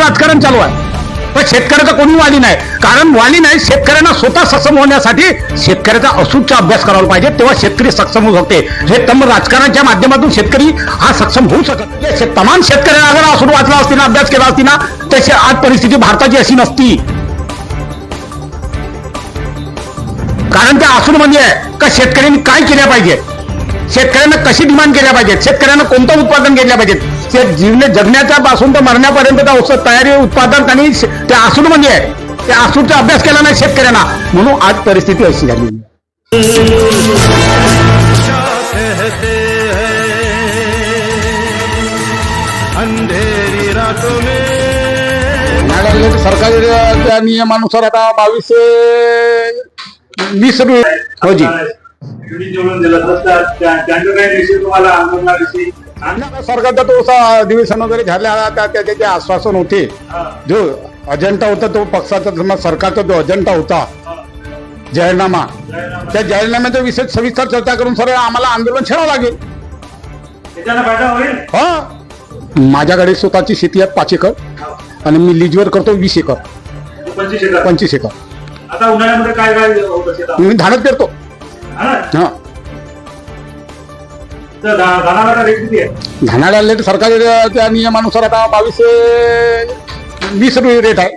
राजकारण चालू आहे. पण शेतकऱ्याचा कोणी वाली नाही. कारण वाली नाही शेतकऱ्यांना स्वतः सक्षम होण्यासाठी शेतकऱ्याचा अचूकचा अभ्यास करायला पाहिजे तेव्हा शेतकरी सक्षम होऊ शकते. हे तम राजकारणाच्या माध्यमातून शेतकरी हा सक्षम होऊ शकत तमाम शेतकऱ्यांना जर असून वाचला असती ना अभ्यास केला असती ना तशी आज परिस्थिती भारताची अशी नसती. कारण त्या असून म्हणजे का शेतकऱ्यांनी काय केल्या पाहिजे? शेतकऱ्यांना कशी डिमांड केल्या पाहिजेत? शेतकऱ्यांना कोणतं उत्पादन केलं पाहिजेत? ते जीवने जगण्याच्या पासून तर मरण्यापर्यंत त्या औषध तयारी उत्पादन त्यांनी ते त्या आसूड म्हणजे आहे. त्या आसूडचा अभ्यास केला नाही शेतकऱ्यांना. म्हणून आज परिस्थिती अशी झाली. सरकारी त्या नियमानुसार आता बावीसशे वीस रुपये हो जी. निवडून दिलं तर तुम्हाला आंदोलनाविषयी सरकारचा तो असा अधिवेशन वगैरे झाल्या त्या त्याचे जे आश्वासन होते. जो अजेंडा होता तो पक्षाचा सरकारचा जो अजेंडा होता. जाहीरनामा. त्या जाहीरनाम्याच्या विषय सविस्तर चर्चा करून सर आम्हाला आंदोलन छेडावं लागेल. हा. माझ्याकडे स्वतःची शेती आहे पाच एकर. आणि मी लिजवर करतो वीस एकर. पंचवीस एकर. पंचवीस एकर. आता उन्हाळ्यामध्ये काय काय मी धानच पेरतो. तर धा- धानाला रेट किती आहे? धानाला रेट सरकारी त्या नियमानुसार आता बावीसशे वीस रुपये रेट आहे.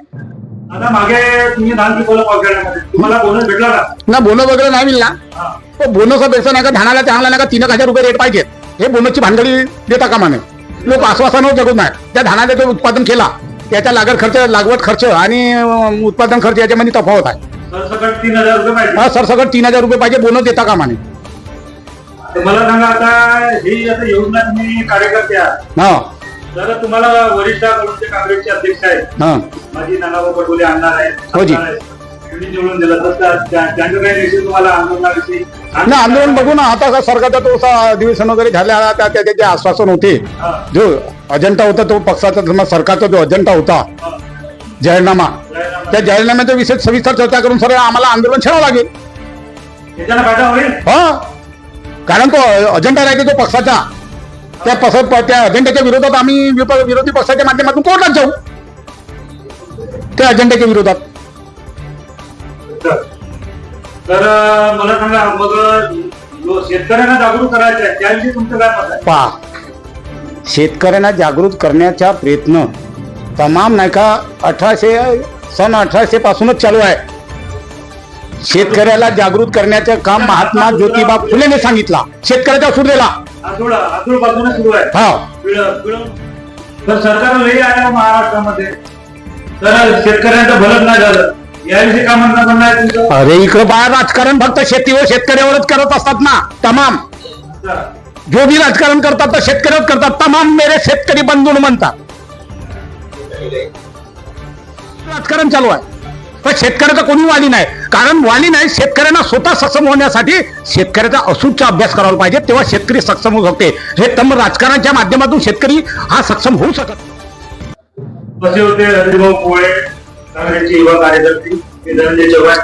आता मागे तुम्ही धान पिकवलं पावसाळ्यामध्ये. तुम्हाला बोनस भेटला का? ना बोनो वगैरे नाही मिळला हा. पण बोनसपेक्षा नाही का धानाला चांगला नाही का तीन एक हजार रुपये रेट पाहिजेत. हे बोनसची भानगडी देता कामा नये. लोक आश्वासनावर जगत नाही त्या धानाला जो उत्पादन केला. त्याचा लागड खर्च लागवड खर्च आणि उत्पादन खर्च याच्यामध्ये तफावत आहे. सरसकट तीन हजार रुपये पाहिजे. हा सरसकट तीन हजार रुपये पाहिजे बोनस देता कामा नये तर मला सांगा आता ही आता योजना तुम्ही कार्यकर्ते आहात. हा. जर तुम्हाला वरिष्ठाकडून जे काँग्रेसचे अध्यक्ष आहेत हा. माझी नानाभाऊ पटोले आणणार आहेत हो जी. आणणार आहेत. तुम्ही निवडून दिलं. तर त्या- त्या- त्यांचं काही तुम्हाला आंदोलनाविषयी ना आंदोलन बघू ना. आता का सरकारचा तो असा अधिवेशन वगैरे झाल्या त्या त्याचे जे आश्वासन होते. हा, जो अजेंडा होता तो पक्षाचा सरकारचा जो अजेंडा होता हा. जाहीरनामा. त्या जाहीरनाम्याच्या विषय सविस्तर चर्चा करून सर आम्हाला आंदोलन छेडावं लागेल. होईल? हा. कारण तो अजेंडा राहते तो पक्षाचा. त्या पक्ष त्या अजेंड्याच्या विरोधात आम्ही विरोधी पक्षाच्या माध्यमातून कोर्टात जाऊ. त्या अजेंड्याच्या विरोधात. तर मला सांगा मग शेतकऱ्यांना जागरूक करायचं त्याविषयी तुमचं काय पहा. शेतकऱ्यांना जागृत करण्याचा प्रयत्न तमाम नाही का अठराशे सन अठराशे पासूनच चालू आहे. शेतकऱ्याला जागृत करण्याचं काम महात्मा ज्योतिबा फुलेने सांगितला. शेतकऱ्याचा सूर दिला. आठवडा आठवड पासूनच सुरू आहे. हा. तर सरकार महाराष्ट्रामध्ये. तर शेतकऱ्यांचं नाही झालं. याविषयी म्हणणं अरे इकडं बाहेर राजकारण फक्त शेतीवर शेतकऱ्यावरच करत असतात ना. तमाम. जो भी राजकारण करतात तर शेतकऱ्याच करतात. तमाम मेरे शेतकरी बंधून म्हणतात. राजकारण चालू आहे. पण शेतकऱ्याचा कोणी वाली नाही. कारण वाली नाही शेतकऱ्यांना स्वतः सक्षम होण्यासाठी शेतकऱ्याचा अचूकचा अभ्यास करायला पाहिजे तेव्हा शेतकरी सक्षम होऊ शकते. हे तम राजकारणाच्या माध्यमातून शेतकरी हा सक्षम होऊ शकत. कसे होते हरिभाऊ पोळे काँग्रेसचे युवा कार्यकर्ते धनंजय चव्हाण.